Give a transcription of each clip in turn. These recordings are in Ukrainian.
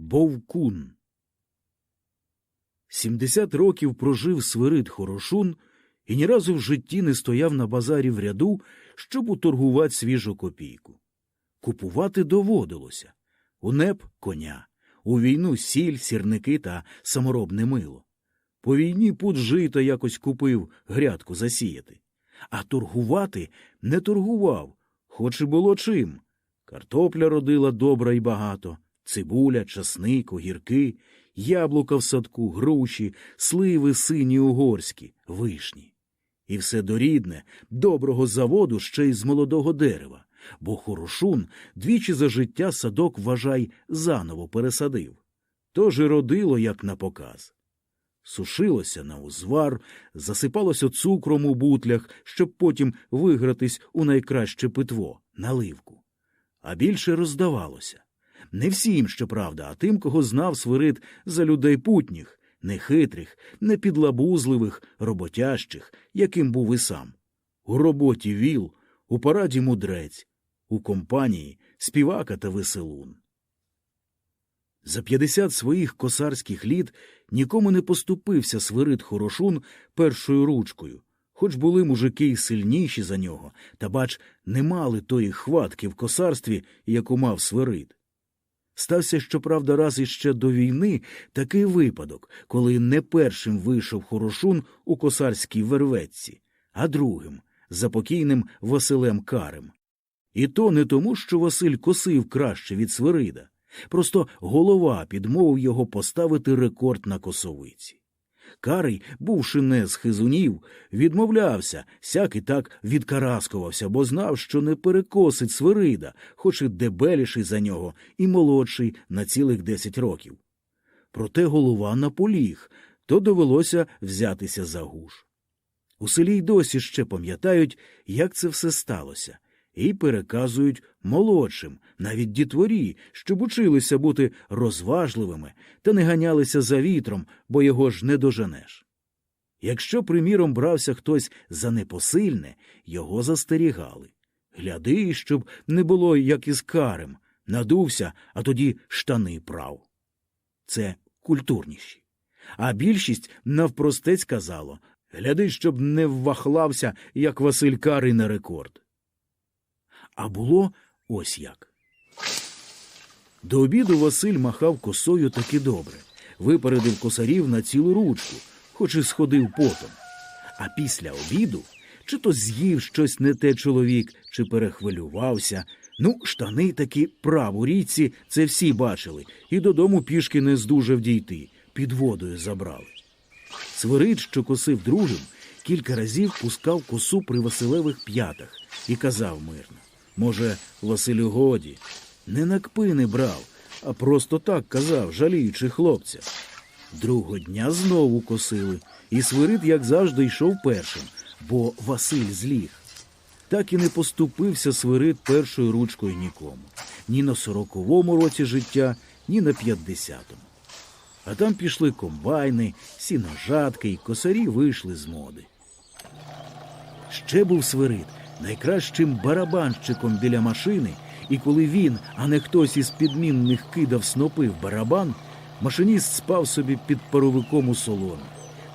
Бовкун. Сімдесят років прожив Свирид Хорошун і ні разу в житті не стояв на базарі в ряду, щоб уторгувати свіжу копійку. Купувати доводилося у неб коня, у війну сіль, сірники та саморобне мило. По війні пут жито якось купив грядку засіяти. А торгувати не торгував, хоч і було чим. Картопля родила добра й багато, цибуля, часник, огірки, яблука в садку, груші, сливи сині угорські, вишні. І все дорідне, доброго заводу ще й з молодого дерева, бо Хорошун двічі за життя садок, вважай, заново пересадив. Тож і родило, як на показ. Сушилося на узвар, засипалося цукром у бутлях, щоб потім вигратись у найкраще питво наливку. А більше роздавалося. Не всім, щоправда, а тим, кого знав свирид за людей путніх, нехитрих, непідлабузливих, роботящих, яким був і сам. У роботі віл, у параді мудрець, у компанії співака та веселун. За п'ятдесят своїх косарських літ нікому не поступився свирид Хорошун першою ручкою, хоч були мужики й сильніші за нього, та, бач, не мали тої хватки в косарстві, яку мав свирид. Стався, щоправда, раз іще до війни такий випадок, коли не першим вийшов Хорошун у косарській верветці, а другим запокійним Василем Карем. І то не тому, що Василь косив краще від свирида. Просто голова підмовив його поставити рекорд на косовиці. Карий, бувши не з хизунів, відмовлявся, сяк і так відкараскувався, бо знав, що не перекосить свирида, хоч і дебеліший за нього, і молодший на цілих десять років. Проте голова наполіг, то довелося взятися за гуш. У селі й досі ще пам'ятають, як це все сталося і переказують молодшим, навіть дітворі, щоб училися бути розважливими та не ганялися за вітром, бо його ж не доженеш. Якщо, приміром, брався хтось за непосильне, його застерігали. Гляди, щоб не було, як із карем, надувся, а тоді штани прав. Це культурніші. А більшість навпростець казало гляди, щоб не ввахлався, як Василь Карий на рекорд. А було ось як. До обіду Василь махав косою таки добре, випередив косарів на цілу ручку, хоч і сходив потом. А після обіду чи то з'їв щось не те чоловік, чи перехвилювався. Ну, штани таки прав у річці, це всі бачили, і додому пішки не здужав дійти, під водою забрали. Свирид, що косив другим, кілька разів пускав косу при Василевих п'ятах і казав мирно. Може, Василю годі, не на кпини брав, а просто так казав, жаліючи хлопця. Другого дня знову косили, і Свирид, як завжди, йшов першим, бо Василь зліг. Так і не поступився Свирид першою ручкою нікому ні на сороковому році життя, ні на п'ятдесятому. А там пішли комбайни, сіножатки, і косарі вийшли з моди. Ще був Свирид найкращим барабанщиком біля машини, і коли він, а не хтось із підмінних кидав снопи в барабан, машиніст спав собі під паровиком у солоні.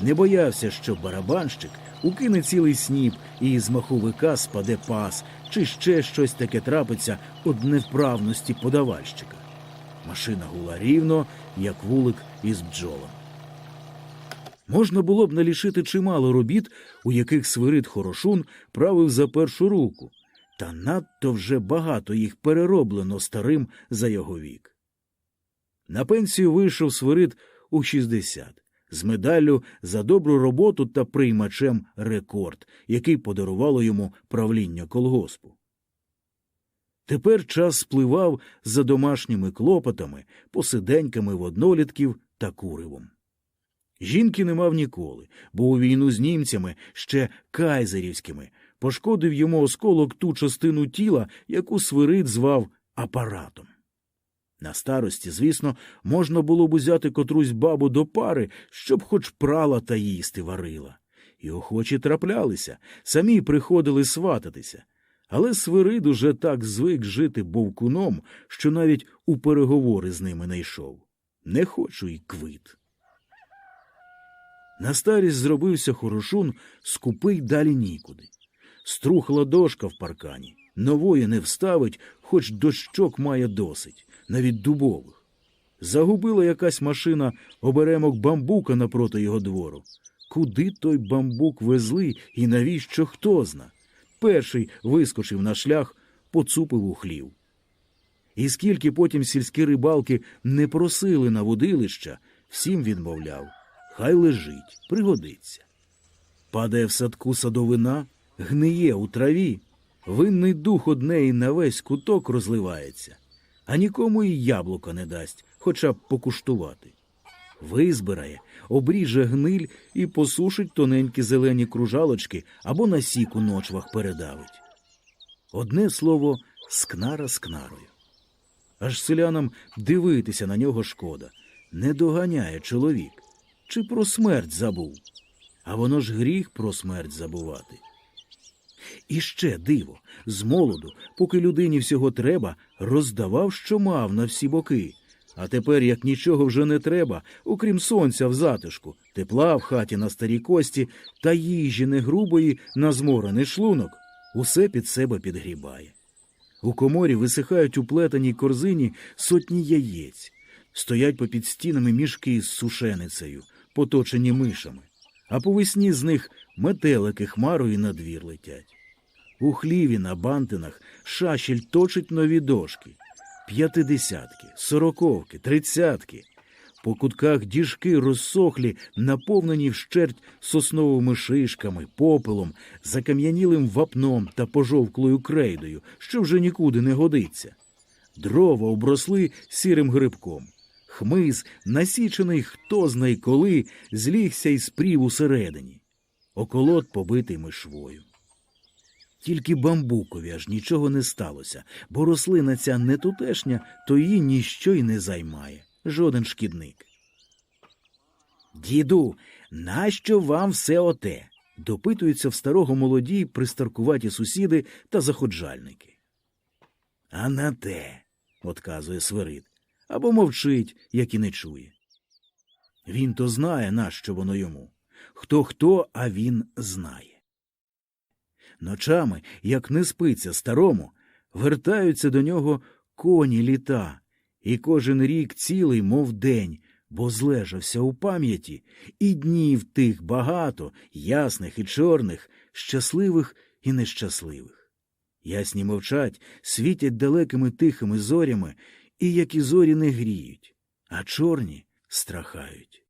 Не боявся, що барабанщик укине цілий сніп і з маховика спаде пас, чи ще щось таке трапиться од невправності подавальщика. Машина гула рівно, як вулик із бджолом. Можна було б налішити чимало робіт, у яких свирид Хорошун правив за першу руку, та надто вже багато їх перероблено старим за його вік. На пенсію вийшов свирид у 60 з медаллю за добру роботу та приймачем рекорд, який подарувало йому правління колгоспу. Тепер час спливав за домашніми клопотами, посиденьками воднолітків та куривом. Жінки не мав ніколи, бо у війну з німцями, ще кайзерівськими, пошкодив йому осколок ту частину тіла, яку свирид звав апаратом. На старості, звісно, можна було б узяти котрусь бабу до пари, щоб хоч прала та їсти варила. І охочі траплялися, самі приходили свататися. Але свирид уже так звик жити бовкуном, що навіть у переговори з ними не йшов. не хочу й квит. На старість зробився хорошун, скупий далі нікуди. Струхла дошка в паркані, нової не вставить, хоч дощок має досить, навіть дубових. Загубила якась машина оберемок бамбука напроти його двору. Куди той бамбук везли і навіщо хто зна? Перший вискочив на шлях, поцупив у хлів. І скільки потім сільські рибалки не просили на водилища, всім відмовляв. Хай лежить, пригодиться. Падає в садку садовина, гниє у траві, винний дух однеї на весь куток розливається, а нікому і яблука не дасть, хоча б покуштувати. Визбирає, обріже гниль і посушить тоненькі зелені кружалочки або на сіку ночвах передавить. Одне слово скнара скнарою. Аж селянам дивитися на нього шкода. Не доганяє чоловік. Чи про смерть забув? А воно ж гріх про смерть забувати. І ще диво, з молоду, поки людині всього треба, роздавав, що мав на всі боки. А тепер, як нічого вже не треба, окрім сонця в затишку, тепла в хаті на старій кості та їжі не грубої на зморений шлунок, усе під себе підгрібає. У коморі висихають у плетеній корзині сотні яєць, стоять попід стінами мішки з сушеницею, поточені мишами, а по весні з них метелики хмарою на двір летять. У хліві на бантинах шашіль точить нові дошки, п'ятидесятки, сороковки, тридцятки. По кутках діжки розсохлі, наповнені вщерть сосновими шишками, попелом, закам'янілим вапном та пожовклою крейдою, що вже нікуди не годиться. Дрова обросли сірим грибком. Хмиз, насічений хто зна й коли, злігся й спрів усередині. Околот побитий мишвою. Тільки бамбукові аж нічого не сталося, бо рослина ця не тутешня, то її ніщо й не займає, жоден шкідник. Діду, нащо вам все оте? допитуються в старого молоді пристаркуваті сусіди та заходжальники. А на те, отказує Свирид, або мовчить, як і не чує. Він то знає, нащо воно йому. Хто хто, а він знає. Ночами, як не спиться старому, вертаються до нього коні літа, і кожен рік цілий, мов день, бо злежався у пам'яті, і днів тих багато, ясних і чорних, щасливих і нещасливих. Ясні мовчать, світять далекими тихими зорями, і як і зорі не гріють, а чорні страхають.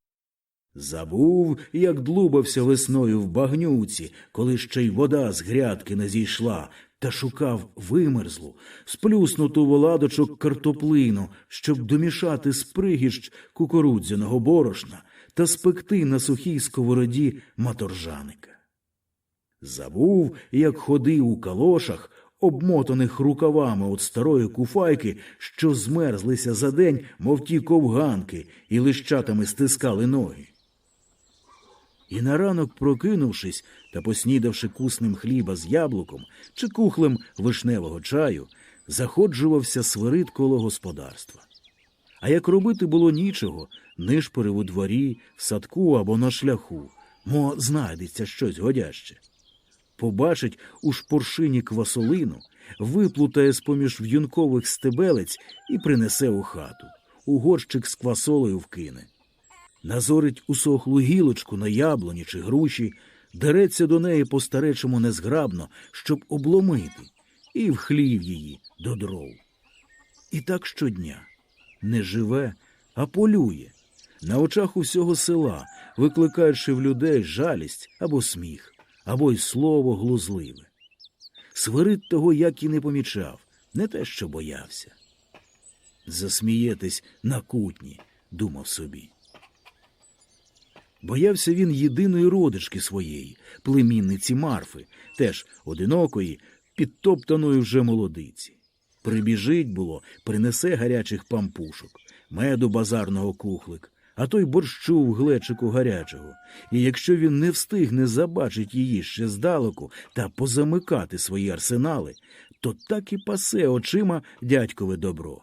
Забув, як длубався весною в багнюці, коли ще й вода з грядки не зійшла, та шукав вимерзлу, сплюснуту воладочок картоплину, щоб домішати з пригіщ кукурудзяного борошна та спекти на сухій сковороді маторжаника. Забув, як ходив у калошах, обмотаних рукавами від старої куфайки, що змерзлися за день, мов ті ковганки, і лищатами стискали ноги. І на ранок, прокинувшись та поснідавши куснем хліба з яблуком чи кухлем вишневого чаю, заходжувався свирид коло господарства. А як робити було нічого, нишпорив у дворі, в садку або на шляху, мо знайдеться щось годяще. Побачить у шпоршині квасолину, виплутає з-поміж в'юнкових стебелець і принесе у хату. У горщик з квасолею вкине назорить усохлу гілочку на яблуні чи груші, дереться до неї по старечому незграбно, щоб обломити, і вхлів її до дров. І так щодня не живе, а полює, на очах усього села, викликаючи в людей жалість або сміх, або й слово глузливе. Свирид того як і не помічав, не те, що боявся. Засмієтесь на кутні, думав собі. Боявся він єдиної родички своєї, племінниці Марфи, теж одинокої, підтоптаної вже молодиці. Прибіжить, було, принесе гарячих пампушок, меду базарного кухлик, а той борщу в глечику гарячого. І якщо він не встигне забачить її ще здалеку та позамикати свої арсенали, то так і пасе очима дядькове добро.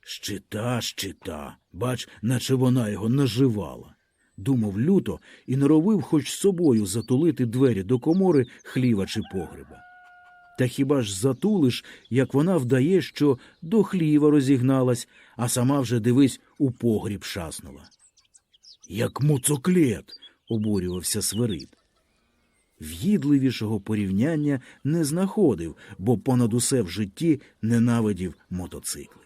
Щита, щита, бач, наче вона його наживала. Думав люто і норовив хоч собою затулити двері до комори хліва чи погреба. Та хіба ж затулиш, як вона вдає, що до хліва розігналась, а сама вже дивись у погріб шаснула. Як муцоклет, обурювався Свирид. В'їдливішого порівняння не знаходив, бо понад усе в житті ненавидів мотоцикли.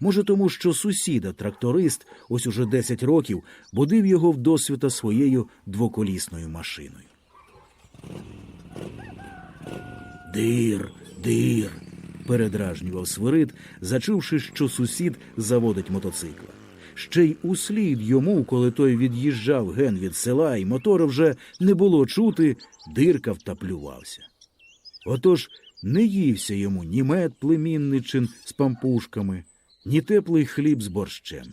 Може, тому що сусіда, тракторист, ось уже 10 років, будив його вдосвіта своєю двоколісною машиною. Дир, дир. передражнював Свирид, зачувши, що сусід заводить мотоцикла. Ще й услід йому, коли той від'їжджав ген від села, і мотора вже не було чути, диркав та плювався. Отож не ївся йому ні мед племінничин з пампушками, ні теплий хліб з борщем.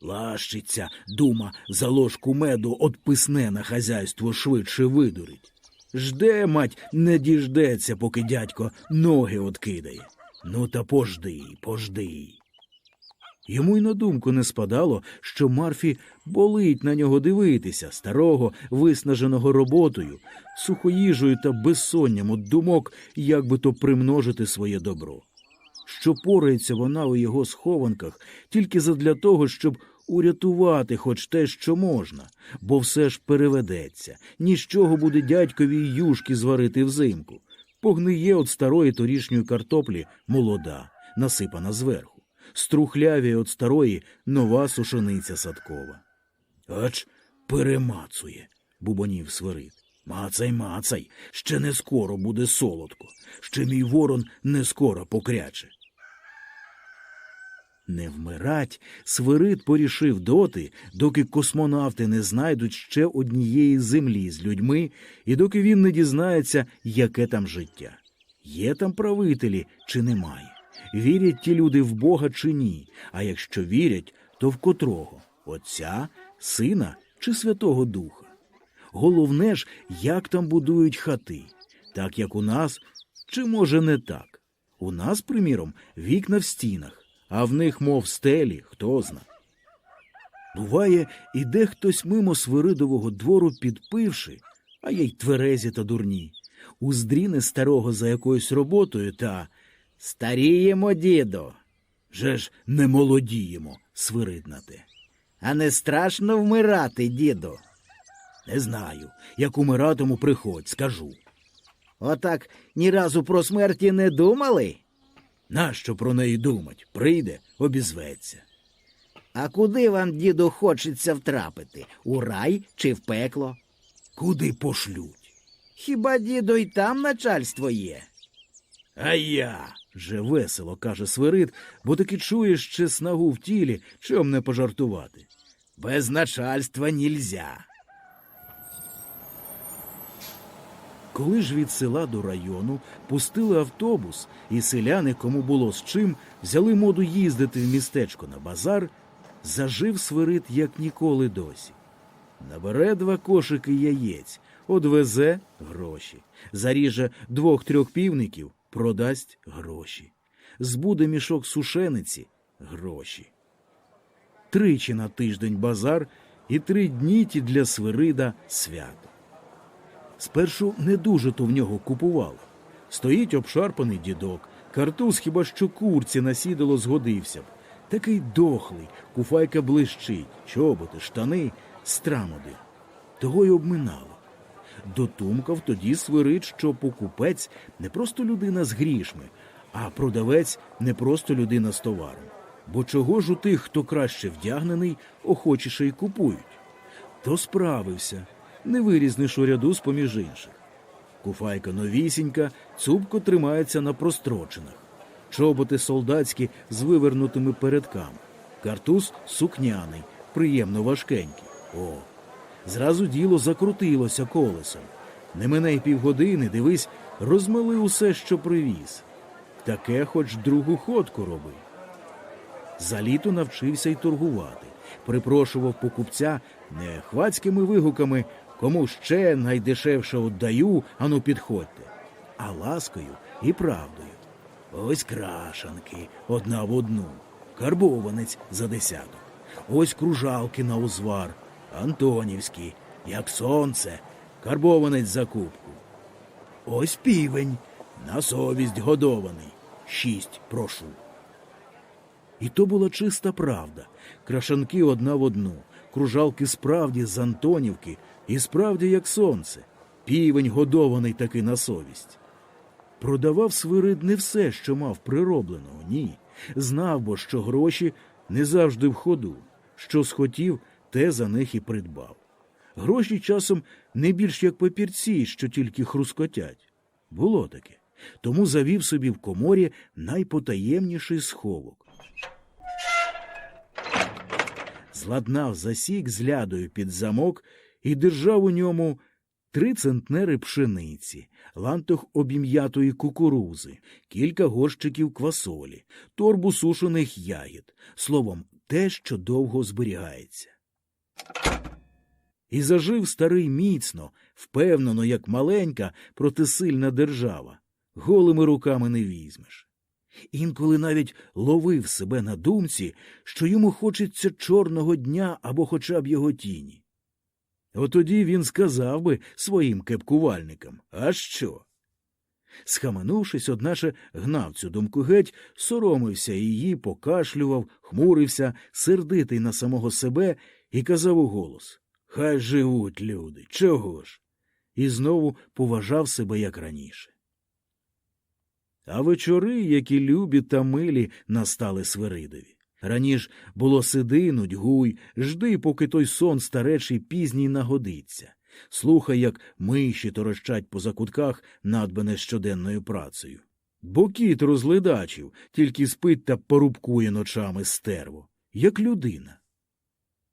Лащиться, дума, за ложку меду отписне на хазяйство швидше видурить. Жде, мать, не діждеться, поки дядько ноги откидає. Ну та пожди, пожди. Йому й на думку не спадало, що Марфі болить на нього дивитися, старого, виснаженого роботою, сухоїжею та безсонням от думок, як би то примножити своє добро. Що порається вона у його схованках тільки задля того, щоб урятувати хоч те, що можна, бо все ж переведеться, нічого буде дядькові й юшки зварити взимку. Погниє от старої торішньої картоплі молода, насипана зверху струхляві від старої нова сушениця садкова. Ач перемацує, бубонів свирид. Мацай, мацай, ще не скоро буде солодко, ще мій ворон не скоро покряче. Не вмирать свирид порішив доти, доки космонавти не знайдуть ще однієї землі з людьми, і доки він не дізнається, яке там життя. Є там правителі чи немає вірять ті люди в Бога чи ні, а якщо вірять, то в котрого Отця, Сина чи Святого Духа. Головне ж, як там будують хати, так як у нас, чи може не так. У нас, приміром, вікна в стінах, а в них, мов стелі, хто зна. Буває, іде хтось мимо свиридового двору підпивши, а є й тверезі та дурні, уздріне старого за якоюсь роботою та Старіємо, діду, Же ж не молодіємо, свириднате. а не страшно вмирати, діду. Не знаю. Як умиратиму, приходь, скажу. Отак ні разу про смерті не думали? Нащо про неї думать? Прийде, обізветься. А куди вам, діду, хочеться втрапити? У рай чи в пекло? Куди пошлють? Хіба діду й там начальство є? А я. Же весело, каже Свирид, бо таки чує ще снагу в тілі, чом не пожартувати. Без начальства нільзя. Коли ж від села до району пустили автобус, і селяни, кому було з чим, взяли моду їздити в містечко на базар, зажив свирид, як ніколи досі. Набере два кошики яєць, одвезе гроші, заріже двох-трьох півників, продасть гроші, збуде мішок сушениці гроші. Тричі на тиждень базар і три дні ті для свирида свято. Спершу не дуже то в нього купувало. Стоїть обшарпаний дідок, картуз хіба що курці на сідало згодився б. Такий дохлий, куфайка блищить, чоботи, штани, страмоди. Того й обминало. Дотумкав тоді свирид, що покупець не просто людина з грішми, а продавець не просто людина з товаром. Бо чого ж у тих, хто краще вдягнений, охочіше й купують? То справився, не вирізниш у ряду з поміж інших. Куфайка новісінька, цупко тримається на прострочинах, чоботи солдатські з вивернутими передками, картуз сукняний, приємно важкенький. О, зразу діло закрутилося колесом. Не мине й півгодини, дивись, розмили усе, що привіз. Таке хоч другу ходку роби. За літо навчився й торгувати, припрошував покупця не хвацькими вигуками, кому ще найдешевше отдаю, ану підходьте, а ласкою і правдою. Ось крашанки, одна в одну. карбованець за десяток. Ось кружалки на узвар, Антонівські, як сонце, карбованець за кубку. Ось півень, на совість годований. Шість прошу. І то була чиста правда. Крашанки одна в одну, кружалки справді з Антонівки, і справді як сонце. Півень годований таки на совість. Продавав Свирид не все, що мав приробленого, ні. Знав бо, що гроші не завжди в ходу. Що схотів, те за них і придбав. Гроші часом не більш як папірці, що тільки хрускотять. Було таке. Тому завів собі в коморі найпотаємніший сховок. Зладнав засік з лядою під замок і держав у ньому три центнери пшениці, лантух обім'ятої кукурузи, кілька горщиків квасолі, торбу сушених ягід, словом, те, що довго зберігається. І зажив старий міцно, впевнено, як маленька, проте сильна держава. Голими руками не візьмеш. Інколи навіть ловив себе на думці, що йому хочеться чорного дня або хоча б його тіні. Отоді він сказав би своїм кепкувальникам А що? Схаменувшись, одначе гнав цю думку геть, соромився її, покашлював, хмурився, сердитий на самого себе і казав у голос Хай живуть люди, чого ж? І знову поважав себе як раніше. А вечори, які любі та милі, настали Свиридові. Раніш було сиди, нудьгуй, жди, поки той сон старечий пізній нагодиться. Слухай, як миші торощать по закутках, надбане щоденною працею. Бо кіт розледачив, тільки спить та порубкує ночами стерво, як людина.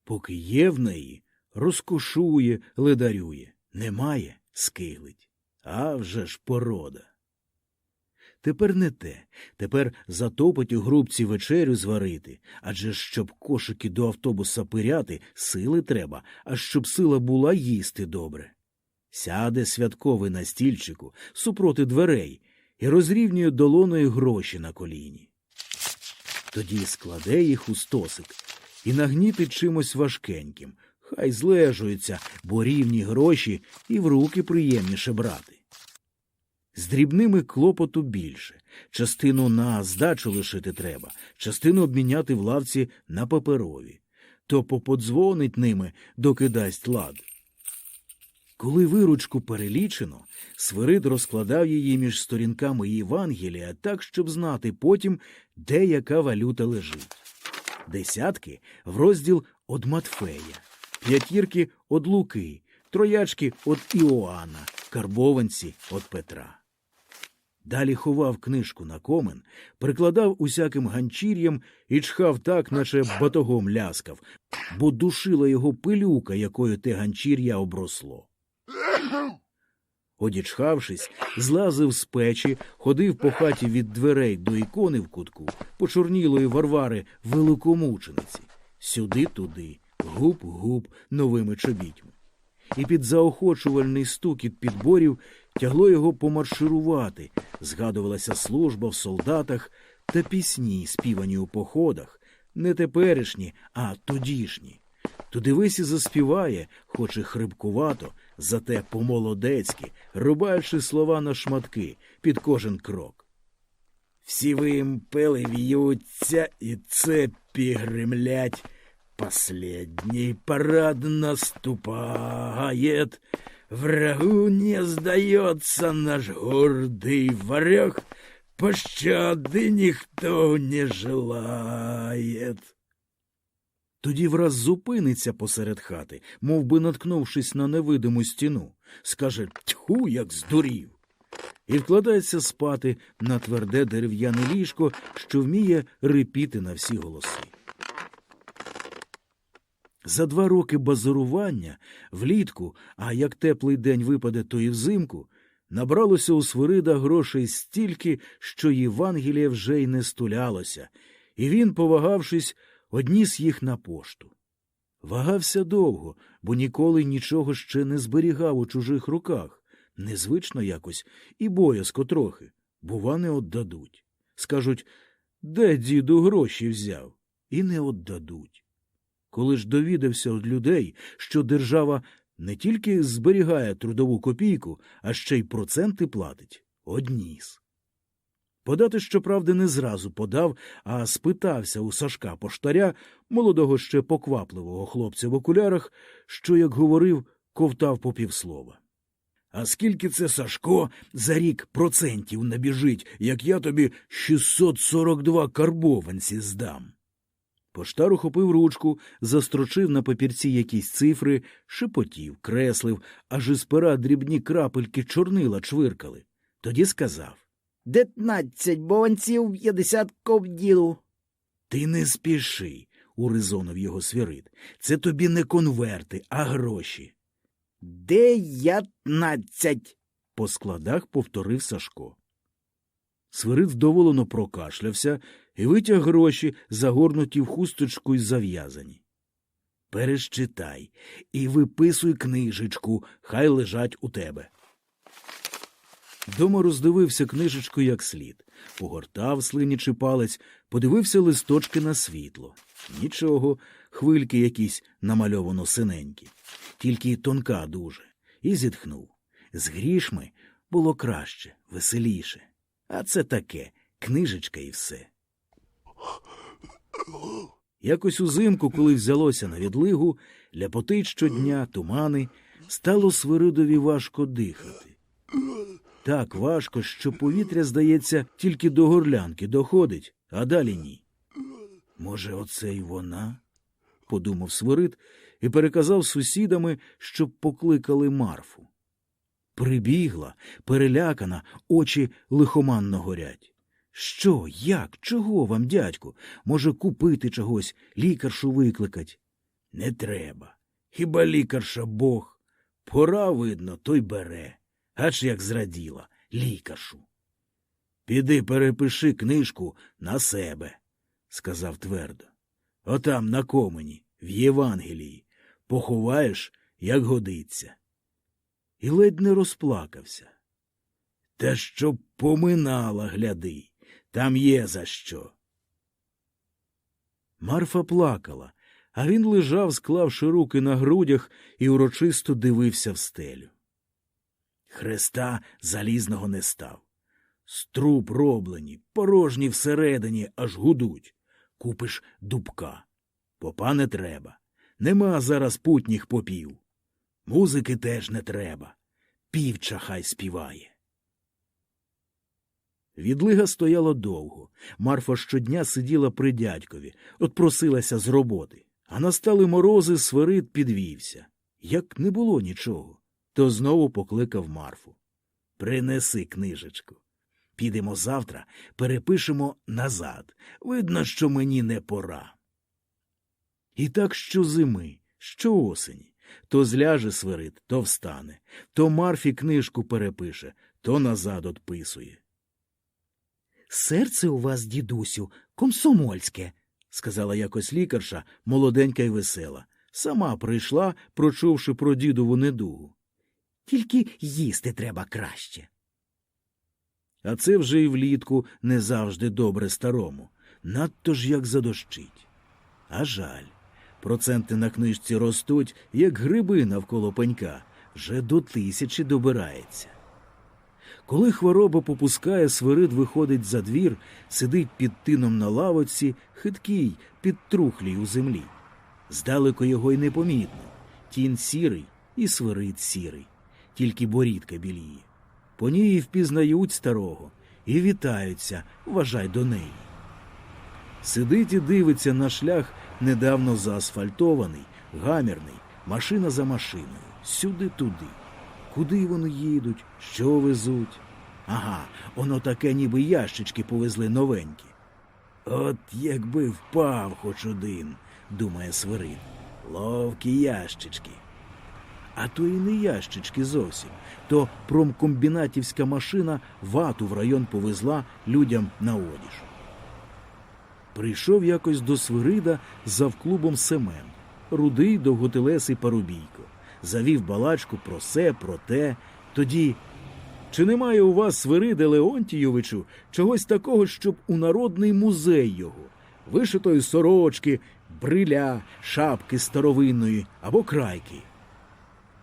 Поки є в неї, розкошує, ледарює, немає, скиглить. А вже ж порода. Тепер не те. Тепер затопить у грубці вечерю зварити, адже щоб кошики до автобуса пиряти, сили треба, а щоб сила була їсти добре. Сяде святковий на стільчику супроти дверей і розрівнює долоною гроші на коліні. Тоді складе їх у стосик і нагнітить чимось важкеньким. Хай злежуються, бо рівні гроші і в руки приємніше брати. З дрібними клопоту більше. Частину на здачу лишити треба, частину обміняти в лавці на паперові. То поподзвонить ними, доки дасть лад. Коли виручку перелічено, Свирид розкладав її між сторінками Євангелія так, щоб знати потім, де яка валюта лежить. Десятки в розділ од Матфея, п'ятірки од Луки, троячки од Іоанна, карбованці од Петра. Далі ховав книжку на комен, прикладав усяким ганчір'ям і чхав так, наче батогом ляскав, бо душила його пилюка, якою те ганчір'я обросло. Одічхавшись, злазив з печі, ходив по хаті від дверей до ікони в кутку, почорнілої Варвари великомучениці, сюди-туди, гуп-гуп новими чобітьми. І під заохочувальний стукіт підборів тягло його помарширувати, згадувалася служба в солдатах та пісні, співані у походах, не теперішні, а тодішні. То дивись і заспіває, хоч і хрипкувато, зате по-молодецьки, рубаючи слова на шматки під кожен крок. Всі вимпели в'ються, і цепі гремлять. Последний парад наступает, Врагу не сдается наш гордый варяг, Пощады ніхто не желает. Тоді враз зупиниться посеред хати, мов би наткнувшись на невидиму стіну, скаже Тьху, як здурів, і вкладається спати на тверде дерев'яне ліжко, що вміє рипіти на всі голоси. За два роки базарування влітку, а як теплий день випаде, то і взимку, набралося у Свирида грошей стільки, що Євангелія вже й не стулялося, і він, повагавшись, одніс їх на пошту. Вагався довго, бо ніколи нічого ще не зберігав у чужих руках, незвично якось і боязко трохи, бува, не отдадуть. Скажуть, де діду гроші взяв? і не отдадуть. Коли ж довідався від людей, що держава не тільки зберігає трудову копійку, а ще й проценти платить, одніс. Подати, щоправди, не зразу подав, а спитався у Сашка поштаря, молодого ще поквапливого хлопця в окулярах, що, як говорив, ковтав по півслова. А скільки це, Сашко, за рік процентів набіжить, як я тобі 642 карбованці здам? Поштар ухопив ручку, застрочив на папірці якісь цифри, шепотів, креслив, аж із пера дрібні крапельки чорнила чвиркали. Тоді сказав Дев'ятнадцять бонців, п'ятдесят ковділу. Ти не спіши, урезонив його свірид. Це тобі не конверти, а гроші. Дев'ятнадцять. По складах повторив Сашко. Свирид вдоволено прокашлявся і витяг гроші, загорнуті в хусточку й зав'язані. Перещитай і виписуй книжечку, хай лежать у тебе. Дома роздивився книжечку як слід, погортав слинячий палець, подивився листочки на світло. Нічого, хвильки якісь намальовано синенькі, тільки тонка дуже, і зітхнув. З грішми було краще, веселіше. А це таке книжечка і все. Якось узимку, коли взялося на відлигу, ляпотить щодня, тумани, стало Свиридові важко дихати. Так важко, що повітря, здається, тільки до горлянки доходить, а далі ні. Може, оце й вона? подумав Свирид і переказав сусідами, щоб покликали Марфу. Прибігла, перелякана, очі лихоманно горять. Що, як, чого вам, дядьку? Може, купити чогось, лікаршу викликать? Не треба. Хіба лікарша Бог? Пора, видно, той бере. Аж як зраділа, лікаршу. Піди перепиши книжку на себе, сказав твердо. Отам на комені, в Євангелії, поховаєш, як годиться. І ледь не розплакався. Та щоб поминала, гляди, там є за що. Марфа плакала, а він лежав, склавши руки на грудях, і урочисто дивився в стелю. Хреста залізного не став. Струб роблені, порожні всередині, аж гудуть. Купиш дубка. Попа не треба. Нема зараз путніх попів. Музики теж не треба. Півча хай співає. Відлига стояла довго. Марфа щодня сиділа при дядькові, от просилася з роботи. А настали морози, свирид підвівся. Як не було нічого, то знову покликав Марфу. Принеси книжечку. Підемо завтра, перепишемо назад. Видно, що мені не пора. І так що зими, що осені. То зляже свирид, то встане, то Марфі книжку перепише, то назад отписує. Серце у вас, дідусю, комсомольське. сказала якось лікарша, молоденька й весела. Сама прийшла, прочувши про дідову недугу. Тільки їсти треба краще. А це вже й влітку не завжди добре старому. Надто ж як задощить. А жаль. Проценти на книжці ростуть, як гриби навколо пенька, вже до тисячі добирається. Коли хвороба попускає, свирид виходить за двір, сидить під тином на лавоці, хиткий, підтрухлій у землі. Здалеку його й непомітно. Тін сірий і свирид сірий, тільки борідка біліє. По ній впізнають старого і вітаються, вважай до неї. Сидить і дивиться на шлях, недавно заасфальтований, гамірний, машина за машиною, сюди-туди. Куди вони їдуть, що везуть? Ага, воно таке, ніби ящички повезли новенькі. От якби впав хоч один, думає Свирид. Ловкі ящички. А то і не ящички зовсім. То промкомбінатівська машина вату в район повезла людям на одіж. Прийшов якось до Свирида завклубом Семен, рудий довготелесий парубійко. Завів балачку про се, про те. Тоді. Чи немає у вас, Свириде Леонтійовичу, чогось такого, щоб у народний музей його? вишитої сорочки, бриля, шапки старовинної або крайки.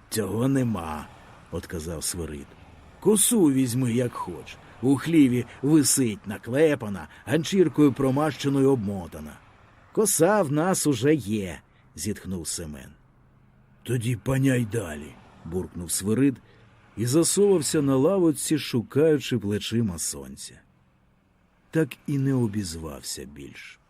Цього нема, отказав Свирид. Косу візьми, як хоч. У хліві висить наклепана, ганчіркою промащеною обмотана. Коса в нас уже є, зітхнув Семен. Тоді паняй далі, буркнув Свирид і засовався на лавочці, шукаючи плечима сонця. Так і не обізвався більш.